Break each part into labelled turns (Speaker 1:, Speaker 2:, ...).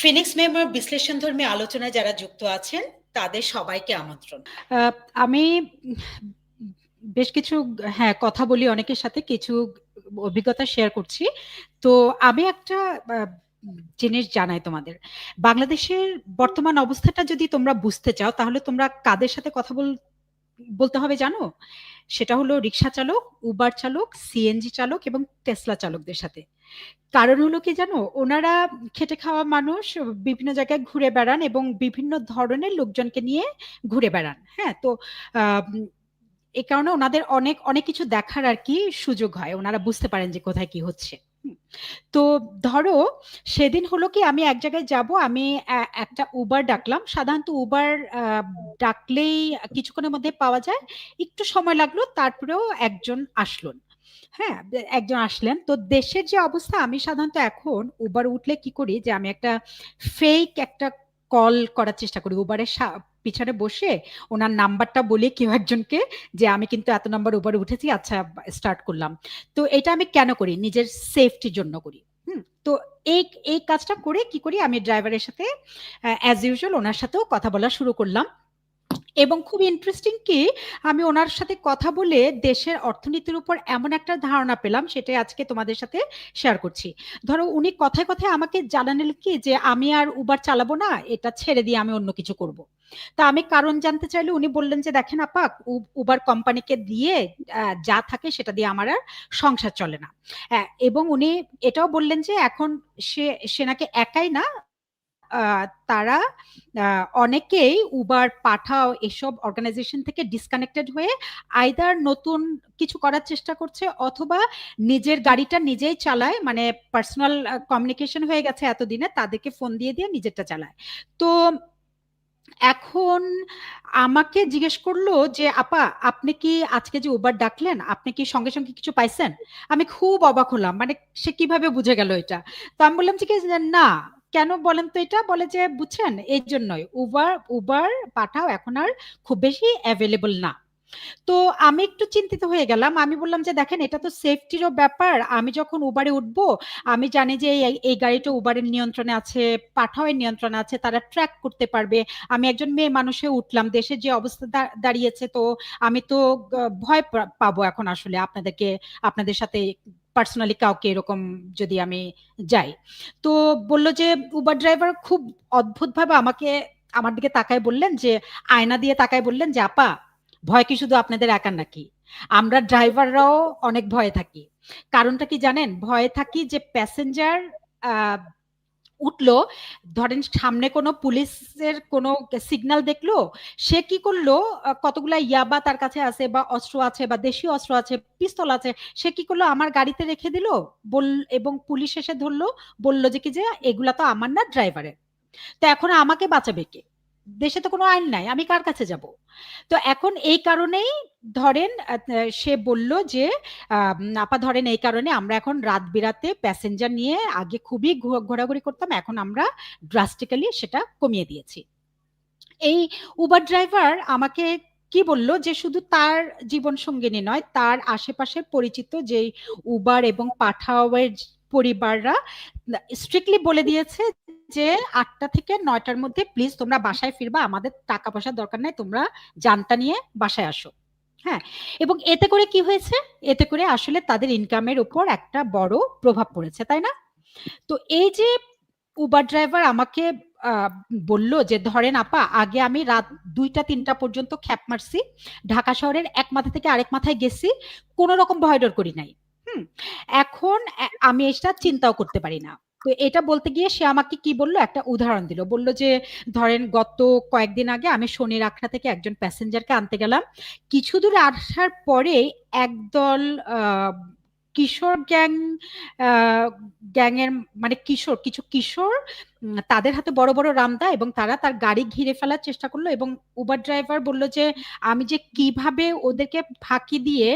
Speaker 1: Phoenix মেমোর বিশ্লেষণধর্মী আলোচনায় যারা যুক্ত আছেন, তাদের সবাইকে আমন্ত্রণ।
Speaker 2: আমি বেশ কিছু হ্যাঁ কথা বলি অনেকের সাথে, কিছু অভিজ্ঞতা শেয়ার করছি। তো আমি একটা জিনিস জানাই তোমাদের। বাংলাদেশের বর্তমান অবস্থাটা যদি তোমরা বুঝতে চাও, তাহলে তোমরা কাদের সাথে কথা বল, বলতে হবে জানো? সেটা হলো রিক্সা চালক, উবার চালক সিএনজি চালক এবং টেসলা চালকদের সাথে। কারণ হলো কি জানো? ওনারা খেটে খাওয়া মানুষ, বিভিন্ন জায়গায় ঘুরে বেড়ান এবং বিভিন্ন ধরনের লোকজনকে নিয়ে ঘুরে বেড়ান। হ্যাঁ তো এ কারণে ওনাদের অনেক অনেক কিছু দেখার আর কি সুযোগ হয়। ওনারা বুঝতে পারেন যে কোথায় কি হচ্ছে। তো ধরো সেদিন হলো কি আমি এক জায়গায় যাব, আমি একটা উবার ডাকলাম। সাধারণত উবার ডাকলেই কিছুক্ষণের মধ্যে পাওয়া যায়। একটু সময় লাগল, তারপরেও একজন আসলেন হ্যাঁ একজন আসলেন। তো দেশের যে অবস্থা, আমি সাধারণত এখন উবার উঠলে কি করি যে আমি একটা ফেক একটা কল করার চেষ্টা করি। উবারের পিছনে বসে ওনার নাম্বারটা বলে কেউ একজনকে যে আমি কিন্তু এত নাম্বার উবারে উঠেছি আচ্ছা স্টার্ট করলাম। তো এটা আমি কেন করি? নিজের সেফটির জন্য করি। হুম, তো এই এই কাজটা করে কি করি? আমি ড্রাইভারের সাথে অ্যাজ ইউজুয়াল ওনার সাথেও কথা বলা শুরু করলাম। এবং খুব ইন্টারেস্টিং কি, আমি ওনার সাথে কথা বলে দেশের অর্থনীতির উপর এমন একটা ধারণা পেলাম, সেটাই আজকে তোমাদের সাথে শেয়ার করছি। ধরো উনি কথায় কথায় আমাকে জানালেন কি যে, আমি আর উবার চালাবো না, এটা ছেড়ে দিয়ে আমি অন্য কিছু করব। তা আমি কারণ জানতে চাইলে উনি বললেন যে, দেখেন আপা উবার কোম্পানিকে দিয়ে যা থাকে সেটা দিয়ে আমার আর সংসার চলে না। এবং উনি এটাও বললেন যে, এখন সে সে নাকি একাই না তারা অনেকেই উবার পাঠাও এসব অর্গানাইজেশন থেকে ডিসকানেক্টেড হয়ে আইদার নতুন কিছু করার চেষ্টা করছে অথবা নিজের গাড়িটা নিজেই চালায় মানে পার্সোনাল কমিউনিকেশন হয়ে গেছে এতদিনে, তাদেরকে ফোন দিয়ে দিয়ে নিজেরটা চালায়। তো এখন আমাকে জিজ্ঞেস করল যে, আপা, আপনি কি আজকে যে উবার ডাকলেন, আপনি কি সঙ্গে সঙ্গে কিছু পাইছেন? আমি খুব অবাক হলাম মানে সে কীভাবে বুঝে গেল এটা? তো আমি বললাম যে না কেন বলেন তো এটা? বলে যে, বুঝছেন? এই জন্যই উবার উবার পাঠাও, এখন আর খুব বেশি অ্যাভেলেবল না। তো আমি একটু চিন্তিত হয়ে গেলাম। আমি বললাম যে, দেখেন, এটা তো সেফটিরও ব্যাপার। আমি যখন উবারে উঠবো, আমি জানি যে, এই গাড়িটা উবারের নিয়ন্ত্রণে আছে, পাঠাওয়ের নিয়ন্ত্রণে আছে, তারা ট্র্যাক করতে পারবে। আমি একজন মেয়ে মানুষে উঠলাম দেশের যে অবস্থা দাঁড়িয়েছে, তো আমি তো ভয় পাবো এখন আসলে আপনাদেরকে, আপনাদের সাথে পার্সোনালি কাউকে এরকম যদি আমি যাই। তো বলল যে উবার ড্রাইভার খুব অদ্ভুতভাবে আমাকে আমার দিকে তাকায় বললেন যে, আয়না দিয়ে তাকায় বললেন যে, আপা, ভয় কি শুধু আপনাদের একার নাকি? আমরা ড্রাইভাররাও অনেক ভয়ে থাকি। কারণটা কি জানেন? ভয়ে থাকি যে প্যাসেঞ্জার উঠল, ধরেন সামনে কোনো পুলিশের কোনো সিগনাল দেখল, সে কি করল? কতগুলা ইয়াবা তার কাছে আছে বা অস্ত্র আছে বা দেশীয় অস্ত্র আছে, পিস্তল আছে, সে কি করল? আমার গাড়িতে রেখে দিল বল, এবং পুলিশ এসে ধরলো, বলল যে কি যে এগুলা তো আমার না ড্রাইভারের তো এখন আমাকে বাঁচাবে কে? দেশে তো কোনো আইন নাই, আমি কার কাছে যাব? তো এখন এই কারণেই ধরেন সে বলল যে আপা ধরেন এই কারণে আমরা এখন রাত বিরাতে প্যাসেঞ্জার নিয়ে আগে খুবই ঘোরাঘুরি করতাম, এখন আমরা ড্রাস্টিক্যালি সেটা কমিয়ে দিয়েছি। এই উবার ড্রাইভার আমাকে কি বলল যে, শুধু তার জীবন সঙ্গিনী নয়, তার আশেপাশের পরিচিত যে উবার এবং পাঠাওয়ের পরিবাররা স্ট্রিক্টলি বলে দিয়েছে যে আটটা থেকে নয়টার মধ্যে প্লিজ তোমরা বাসায় ফিরবা, আমাদের টাকা পয়সার দরকার নাই, তোমরা জানটা নিয়ে বাসায় আসো। হ্যাঁ এবং এতে করে কি হয়েছে? এতে করে আসলে তাদের ইনকামের উপর একটা বড় প্রভাব পড়েছে, তাই না? তো এই যে উবার ড্রাইভার আমাকে বলল যে, ধরেন আপা, আগে আমি রাত দুইটা, তিনটা পর্যন্ত খ্যাপ মারছি, ঢাকা শহরের এক মাথা থেকে আরেক মাথায় গেছি কোনো রকম ভয় ডর করি নাই। হুম, এখন আমি এটা চিন্তাও করতে পারি না। তো এটা বলতে গিয়ে সে আমাকে কি বলল? একটা উদাহরণ দিল। বলল যে, ধরেন গত কয়েকদিন আগে আমি শনির আখড়া থেকে একজন প্যাসেঞ্জারকে আনতে গেলাম। কিছু দূর আসার পরে একদল কিশোর গ্যাং গ্যাংয়ের মানে কিশোর, কিছু কিশোর তাদের হাতে বড় বড় রামদা এবং তারা তার গাড়ি ঘিরে ফেলার চেষ্টা করল এবং উবার ড্রাইভার বলল যে, আমি যে কীভাবে ওদেরকে ফাঁকি দিয়ে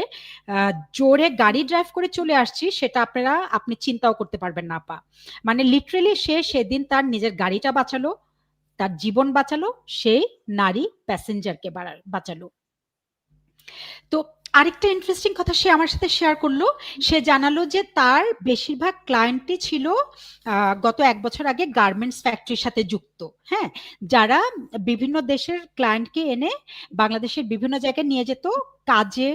Speaker 2: জোরে গাড়ি ড্রাইভ করে চলে আসছি, সেটা আপনারা, আপনি চিন্তাও করতে পারবেন না, আপা। মানে লিটারেলি সে সেদিন তার নিজের গাড়িটা বাঁচালো, তার জীবন বাঁচালো, সেই নারী প্যাসেঞ্জারকে বাঁচালো। তো আরেকটা ইন্টারেস্টিং কথা সে আমার সাথে শেয়ার করল। সে জানালো যে তার বেশিরভাগ ক্লায়েন্টই ছিল গত এক বছর আগে গার্মেন্টস ফ্যাক্টরির সাথে যুক্ত। হ্যাঁ যারা বিভিন্ন দেশের ক্লায়েন্টকে এনে বাংলাদেশের বিভিন্ন জায়গায় নিয়ে যেত, কাজে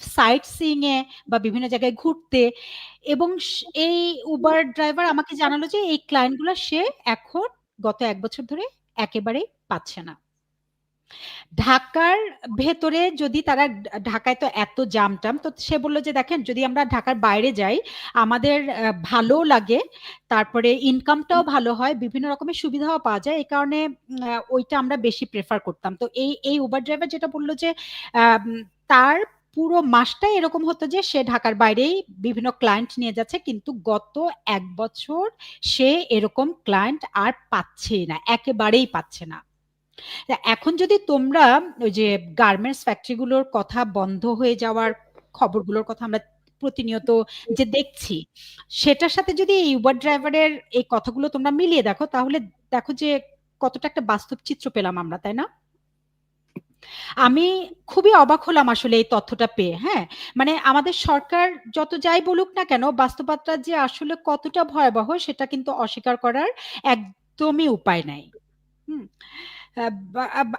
Speaker 2: সাইট সিইং এ বা বিভিন্ন জায়গায় ঘুরতে। এবং এই উবার ড্রাইভার আমাকে জানালো যে এই ক্লায়েন্টগুলো সে এখন গত এক বছর ধরে একেবারেই পাচ্ছে না। ঢাকার ভেতরে যদি তারা ঢাকায় তো এত জাম টাম তো সে বলল যে দেখেন যদি আমরা ঢাকার বাইরে যাই আমাদের ভালো লাগে তারপরে ইনকামটাও ভালো হয় বিভিন্ন রকমের সুবিধাও পাওয়া যায় এই কারণে ওইটা আমরা বেশি প্রেফার করতাম। তো এই এই উবার ড্রাইভার যেটা বলল যে তার পুরো মাসটাই এরকম হতো যে সে ঢাকার বাইরেই বিভিন্ন ক্লায়েন্ট নিয়ে যাচ্ছে কিন্তু গত এক বছর সে এরকম ক্লায়েন্ট আর পাচ্ছেই না একেবারেই পাচ্ছে না। এখন যদি তোমরা ওই যে গার্মেন্টস ফ্যাক্টরিগুলোর কথা বন্ধ হয়ে যাওয়ার খবরগুলোর কথা আমরা প্রতিনিয়ত যে দেখছি, সেটার সাথে যদি উবার ড্রাইভারের এই কথাগুলো তোমরা মিলিয়ে দেখো, তাহলে দেখো যে কতটা একটা বাস্তব চিত্র পেলাম আমরা, তাই না? আমি খুবই অবাক হলাম আসলে এই তথ্যটা পেয়ে হ্যাঁ? মানে আমাদের সরকার যত যাই বলুক না কেন, বাস্তবতা যে আসলে কতটা ভয়াবহ, সেটা কিন্তু অস্বীকার করার একদমই উপায় নাই। হুম?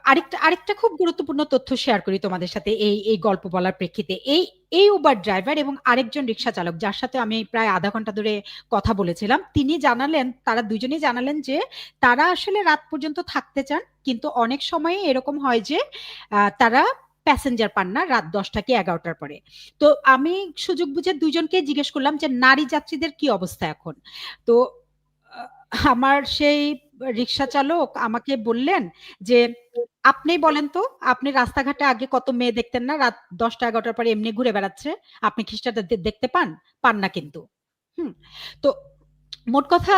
Speaker 2: আরেকটা আরেকটা খুব গুরুত্বপূর্ণ তথ্য শেয়ার করি তোমাদের সাথে এই এই গল্প বলার প্রেক্ষিতে। এই এই উবার ড্রাইভার এবং আরেকজন রিক্সা চালক, যার সাথে আমি প্রায় আধা ঘণ্টা ধরে কথা বলেছিলাম, তিনি জানালেন, তারা দুজনেই জানালেন যে, তারা আসলে রাত পর্যন্ত থাকতে চান, কিন্তু অনেক সময় এরকম হয় যে তারা প্যাসেঞ্জার পান না রাত দশটা কি এগারোটার পরে। তো আমি সুযোগ বুঝে দুজনকে জিজ্ঞেস করলাম যে, নারী যাত্রীদের কি অবস্থা এখন? তো আমার সেই রিক্সা চালক আমাকে বললেন যে, আপনি বলেন তো, আপনি রাস্তাঘাটে আগে কত মেয়ে দেখতেন না? রাত দশটা এগারোটার পরে এমনি ঘুরে বেড়াচ্ছে। আপনি খ্রিস্টাটা দেখতে পান? পান না কিন্তু। হুম। তো মোট কথা,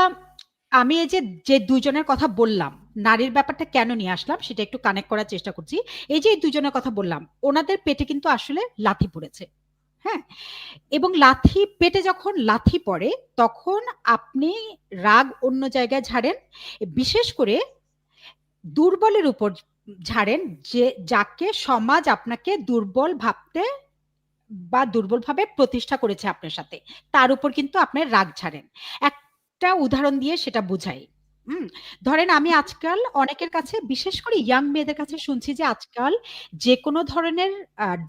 Speaker 2: আমি এই যে যে দুইজনের কথা বললাম, নারীর ব্যাপারটা কেন নিয়ে আসলাম সেটা একটু কানেক্ট করার চেষ্টা করছি। এই যে দুজনের কথা বললাম, ওনাদের পেটে কিন্তু আসলে লাথি পড়েছে। হ্যাঁ? এবং লাথি, পেটে যখন লাথি পড়ে, তখন আপনি রাগ অন্য জায়গায় ঝাড়েন, বিশেষ করে দুর্বলের উপর ঝাড়েন, যে, যাকে সমাজ আপনাকে দুর্বল ভাবতে বা দুর্বলভাবে প্রতিষ্ঠা করেছে আপনার সাথে, তার উপর কিন্তু আপনার রাগ ছাড়েন একটা উদাহরণ দিয়ে সেটা বুঝাই। হুম, ধরেন আমি আজকাল অনেকের কাছে, বিশেষ করে ইয়াং মেয়েদের কাছে শুনছি যে আজকাল যে কোনো ধরনের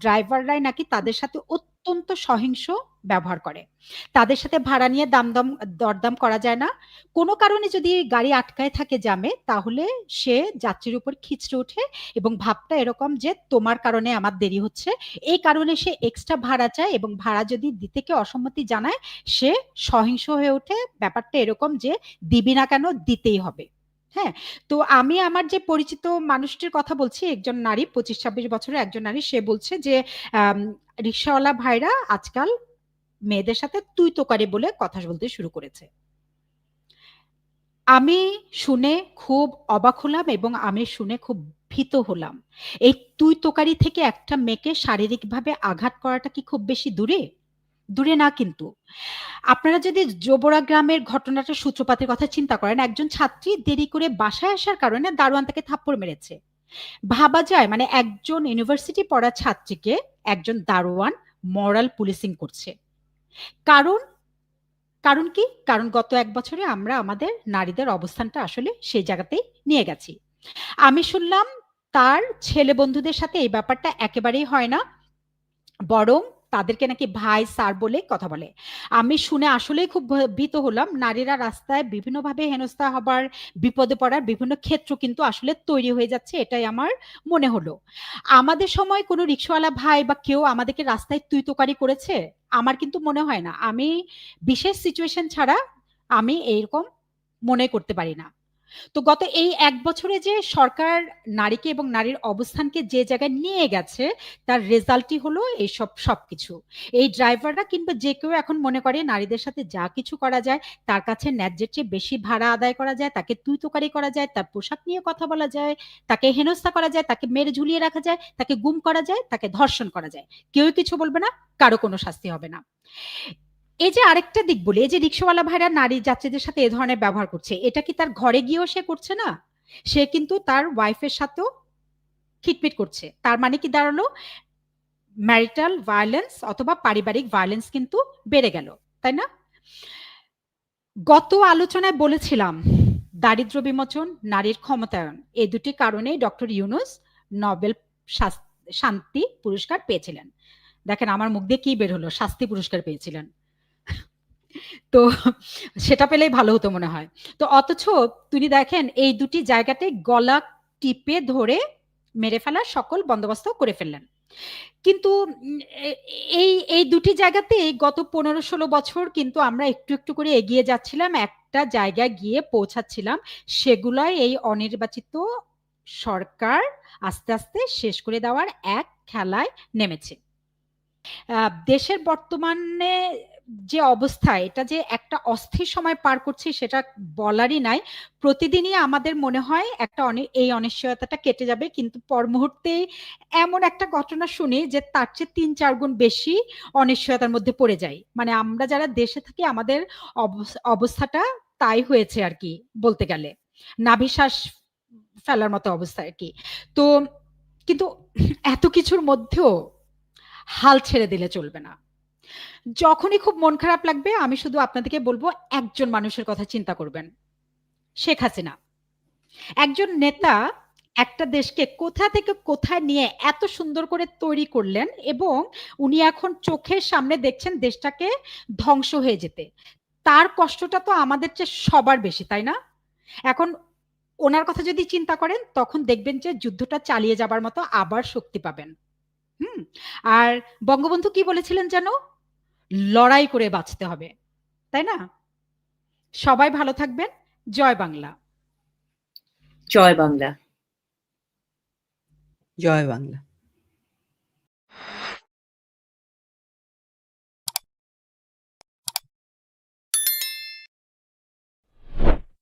Speaker 2: ড্রাইভাররাই নাকি তাদের সাথে অত্যন্ত সহিংস ব্যবহার করে। তাদের সাথে ভাড়া নিয়ে দাম দাম দরদাম করা যায় না। কোনো কারণে যদি গাড়ি আটকায় থাকে জামে তাহলে সে যাত্রীর উপর খিচড়ে ওঠে এবং ভাবটা এরকম যে তোমার কারণে আমার দেরি হচ্ছে। এই কারণে সে এক্সট্রা ভাড়া চায় এবং ভাড়া যদি দিতে কেউ অসম্মতি জানায়, সে সহিংস হয়ে ওঠে। ব্যাপারটা এরকম যে দিবি না কেন, দিতেই হবে। হ্যাঁ? তো আমি আমার যে পরিচিত মানুষটির কথা বলছি, একজন নারী, পঁচিশ ছাব্বিশ বছরের একজন নারী, সে বলছে যে রিক্সাওয়ালা ভাইরা আজকাল মেয়েদের সাথে তুই তোকারি বলে কথা বলতে শুরু করেছে। আমি শুনে খুব অবাক হলাম এবং আমি শুনে খুব ভীত হলাম। এই তুই তোকারি থেকে একটা মেয়েকে শারীরিকভাবে আঘাত করাটা কি খুব বেশি দূরে? দূরে না কিন্তু। আপনারা যদি জোবরা গ্রামের ঘটনাটার সূত্রপাতের কথা চিন্তা করেন, একজন ছাত্রী দেরি করে বাসায় আসার কারণে দারোয়ান তাকে থাপ্পড় মেরেছে। ভাবা যায় মানে একজন ইউনিভার্সিটি পড়া ছাত্রীকে একজন দারোয়ান মরাল পুলিশিং করছে। কারণ কারণ কি? কারণ গত এক বছরে আমরা আমাদের নারীদের অবস্থানটা আসলে সেই জায়গাতেই নিয়ে গেছি। আমি শুনলাম তার ছেলে বন্ধুদের সাথে এই ব্যাপারটা একেবারেই হয় না। বরং তাদেরকে নাকি ভাই, স্যার বলে কথা বলে। আমি শুনে আসলেই খুব ভীত হলাম। নারীরা রাস্তায় বিভিন্নভাবে হেনস্থা হবার, বিপদে পড়ার বিভিন্ন ক্ষেত্র কিন্তু আসলে তৈরি হয়ে যাচ্ছে, এটাই আমার মনে হলো। আমাদের সময় কোনো রিক্সাওয়ালা ভাই বা কেউ আমাদেরকে রাস্তায় তুই তোকারি করেছে? আমার কিন্তু মনে হয় না। আমি বিশেষ সিচুয়েশন ছাড়া আমি এইরকম মনে করতে পারি না। তো গত এই এক বছরে যে সরকার নারীকে এবং নারীর অবস্থানকে যে জায়গায় নিয়ে গেছে, তার রেজাল্টই হলো এইসব সবকিছু। এই ড্রাইভাররা কিংবা যে কেউ এখন মনে করে নারীদের সাথে যা কিছু করা যায়, তার কাছে ন্যায্যের চেয়ে বেশি ভাড়া আদায় করা যায়, তাকে তুই তোকারি করা যায়, তার পোশাক নিয়ে কথা বলা যায়, তাকে হেনস্থা করা যায়, তাকে মেরে ঝুলিয়ে রাখা যায়, তাকে গুম করা যায়, তাকে ধর্ষণ করা যায়। কেউ কিছু বলবে না, কারও কোনো শাস্তি হবে না। এই যে আরেকটা দিক বলি, এই যে রিক্সাওয়ালা ভাইরা নারী যাত্রীদের সাথে এ ধরনের ব্যবহার করছে, এটা কি তার ঘরে গিয়েও সে করছে না? সে কিন্তু তার ওয়াইফের সাথেও খিটমিট করছে। তার মানে কি দাঁড়াল? ম্যারিটাল ভায়োলেন্স অথবা পারিবারিক ভায়োলেন্স কিন্তু বেড়ে গেল, তাই না? গত আলোচনায় বলেছিলাম, দারিদ্র বিমোচন, নারীর ক্ষমতায়ন, এই দুটি কারণেই ডক্টর ইউনুস নোবেল শান্তি পুরস্কার পেয়েছিলেন। দেখেন আমার মুখ দিয়ে কি বের হলো? শাস্তি পুরস্কার পেয়েছিলেন। তো সেটা পেলেই ভালো হতো মনে হয়। তো অথচ তিনি দেখেন এই দুটি জায়গাতে গলা টিপে ধরে মেরে ফেলার সকল বন্দোবস্ত করে ফেললেন। কিন্তু এই এই দুটি জায়গাতেই গত পনেরো ষোলো বছর কিন্তু আমরা একটু একটু করে এগিয়ে যাচ্ছিলাম, একটা জায়গায় গিয়ে পৌঁছাচ্ছিলাম, সেগুলাই এই অনির্বাচিত সরকার আস্তে আস্তে শেষ করে দেওয়ার এক খেলায় নেমেছে। দেশের বর্তমানে যে অবস্থা, এটা যে একটা অস্থির সময় পার করছি সেটা বলারই নাই। প্রতিদিনই আমাদের মনে হয় একটা এই অনিশ্চয়তাটা কেটে যাবে, কিন্তু পর মুহূর্তেই এমন একটা ঘটনা শুনি যে তার চেয়ে তিন চার গুণ বেশি অনিশ্চয়তার মধ্যে পড়ে যাই। মানে আমরা যারা দেশে থাকি, আমাদের অবস- অবস্থাটা তাই হয়েছে আর কি, বলতে গেলে। নাভিশ্বাস ফেলার মতো অবস্থা আর কি। তো, কিন্তু এত কিছুর মধ্যেও হাল ছেড়ে দিলে চলবে না। যখনই খুব মন খারাপ লাগবে, আমি শুধু আপনাদেরকে বলব, একজন মানুষের কথা চিন্তা করবেন। শেখ হাসিনা। একজন নেতা একটা দেশকে কোথা থেকে কোথায় নিয়ে এত সুন্দর করে তৈরি করলেন এবং উনি এখন চোখের সামনে দেখছেন দেশটাকে ধ্বংস হয়ে যেতে। তার কষ্টটা তো আমাদের চেয়ে সবার বেশি, তাই না? এখন ওনার কথা যদি চিন্তা করেন, তখন দেখবেন যে যুদ্ধটা চালিয়ে যাবার মতো আবার শক্তি পাবেন। হুম? আর বঙ্গবন্ধু কি বলেছিলেন যেন? লড়াই করে বাঁচতে হবে তাই না? সবাই ভালো থাকবেন জয় বাংলা।
Speaker 3: জয় বাংলা।
Speaker 4: জয় বাংলা।